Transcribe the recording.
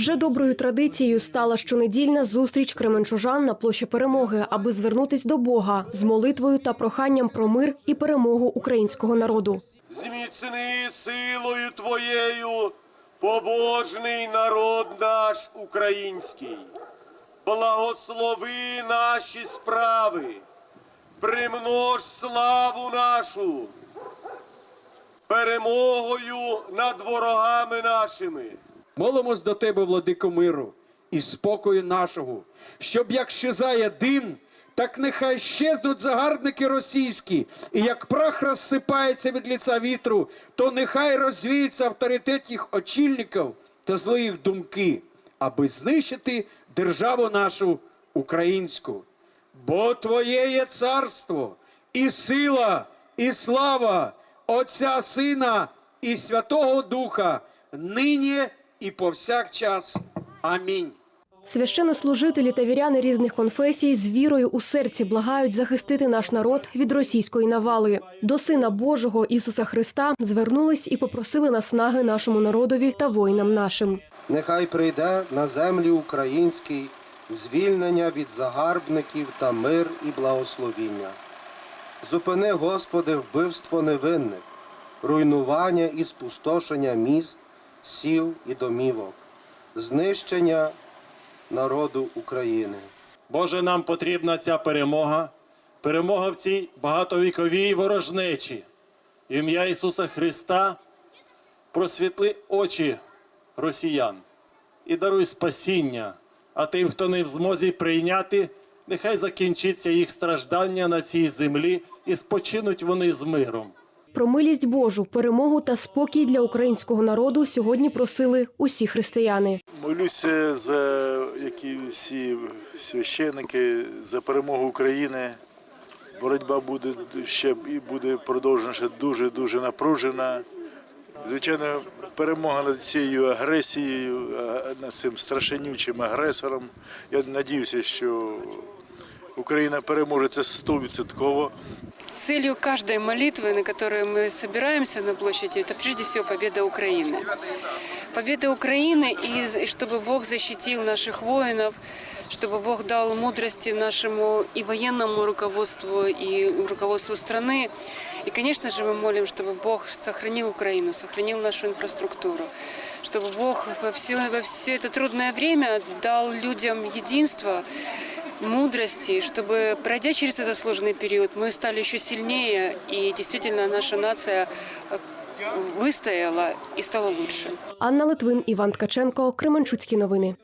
Вже доброю традицією стала щонедільна зустріч кременчужан на площі перемоги, аби звернутись до Бога з молитвою та проханням про мир і перемогу українського народу. Зміцни силою Твоєю побожний народ наш український. Благослови наші справи, примнож славу нашу перемогою над ворогами нашими. Молимось до тебе, владико миру, і спокою нашого, щоб як щезає дим, так нехай щезнуть загарбники російські, і як прах розсипається від лиця вітру, то нехай розвіється авторитет їх очільників та зли їх думки, аби знищити державу нашу українську. Бо Твоє є царство, і сила, і слава Отця Сина і Святого Духа, нині і повсякчас. Амінь. Священнослужителі та віряни різних конфесій з вірою у серці благають захистити наш народ від російської навали. До Сина Божого Ісуса Христа звернулись і попросили наснаги нашому народові та воїнам нашим. Нехай прийде на землі українській звільнення від загарбників та мир і благословіння. Зупини, Господи, вбивство невинних, руйнування і спустошення міст, сіл і домівок, знищення народу України. Боже, нам потрібна ця перемога, перемога в цій багатовіковій ворожнечі. Ім'я Ісуса Христа просвітли очі росіян і даруй спасіння, а тим, хто не в змозі прийняти, нехай закінчиться їх страждання на цій землі і спочинуть вони з миром. Про милість Божу, перемогу та спокій для українського народу сьогодні просили усі християни. Молюся за як і всі священники за перемогу України. Боротьба буде ще і буде продовжена ще дуже дуже напружена. Звичайно, перемога над цією агресією, над цим страшенючим агресором. Я надіюся, що Україна переможе це стовідсотково. Целью каждой молитвы, на которую мы собираемся на площади, это прежде всего победа Украины. Победа Украины и, и чтобы Бог защитил наших воинов, чтобы Бог дал мудрости нашему и военному руководству, и руководству страны. И, конечно же, мы молим, чтобы Бог сохранил Украину, сохранил нашу инфраструктуру, чтобы Бог во все, во все это трудное время дал людям единство, мудрости, чтобы, пройдя через этот сложный период, мы стали еще сильнее, и действительно наша нация э, выстояла и стала лучше. Анна Литвин, Іван Ткаченко, Кременчуцькі новини.